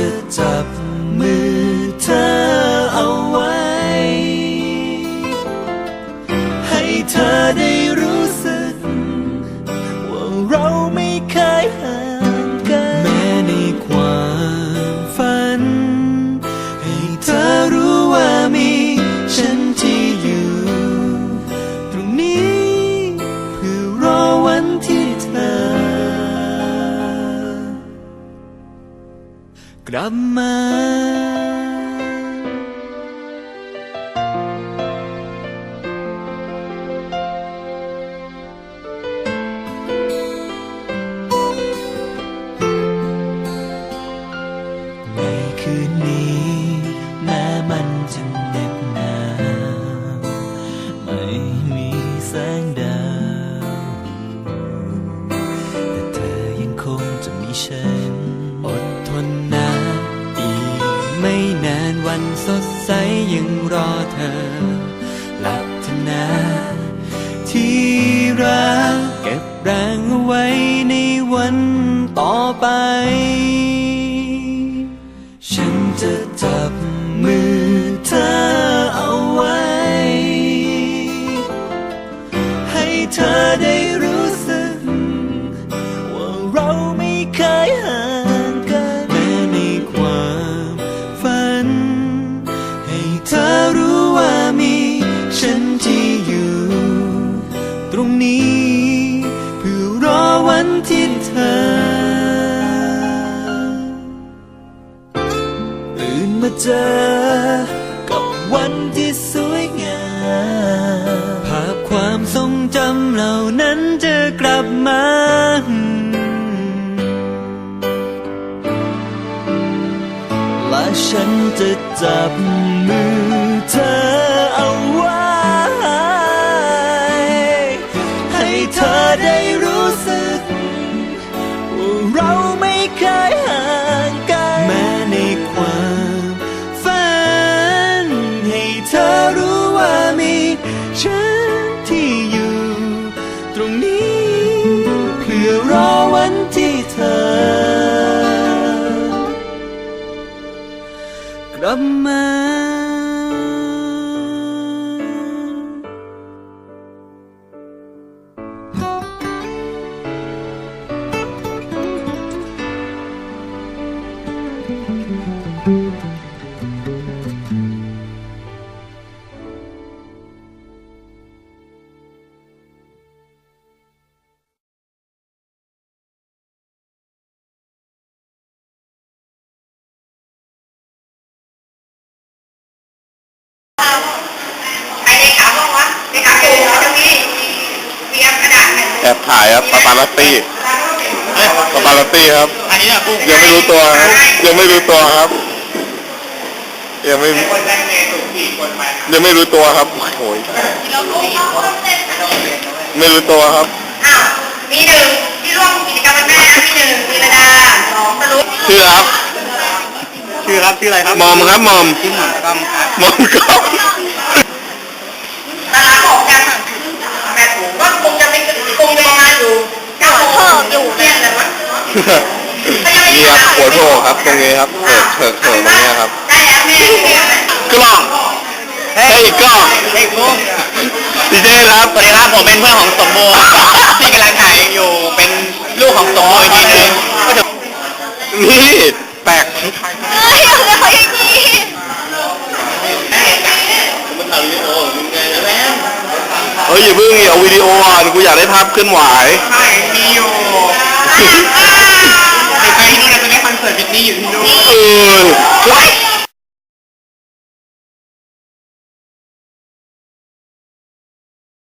จะจับมือเธอเอาไว้ ให้เธอได้รู้ ก เธอ หลับเถอะนะที่รักเก็บแรงเอาไว้ในวันต่อไป ฉันจะจับมือเธอเอาไว้ ให้เธอได้รู้ เจอ กับวันที่สวยงามภาพความทรงจำเหล่านั้นจะกลับมาและฉันจะจับมือเธอ อรอวันที่เธอกลับมา ถ่ายครับปาปาลัตตี้ปาปาลัตตี้ครับ อันนี้อะปุ๊บยังไม่รู้ตัวครับ ยังไม่รู้ตัวครับ ยังไม่คนแรกเนี่ยถูกกี่คนไปยังไม่รู้ตัวครับโอ้ยเรารู้สี่คนไม่รู้ตัวครับอ้าวมีหนึ่งที่ร่วมกิจกรรมวันแม่นะมีหนึ่งมีระดาสองสรุปชื่อครับ ชื่อครับชื่ออะไรครับมอมครับมอมชื่อหมากรรมครับมอมครับตารางออกยังแต่ผมว่าคงจะไม่ คงจะประมาณอยู่เก้าโมงอยู่เนี่ยแหละมั้งนี่ครับหัวโถครับตรงนี้ครับเถิกเถิกเถิกตรงนี้ครับได้แล้วแม่ได้แล้วกล้องเฮ้ยกล้องเฮ้ยปุ๊บดีเจครับสวัสดีครับผมเป็นเพื่อนของสมบูรณ์ที่กำลังถ่ายอยู่เป็นลูกของสมบูรณ์อีกทีหนึงก็จะนี่แปลก อย่าเพิ่งอย่าวิดีโออ่อนกูอยากได้ภาพเคลื่อนไหวใช่มีอยู่เดี๋ยวไปนี่เจะได้คอนเสิร์ตวิทนี่อยู่ที่นู่น เออ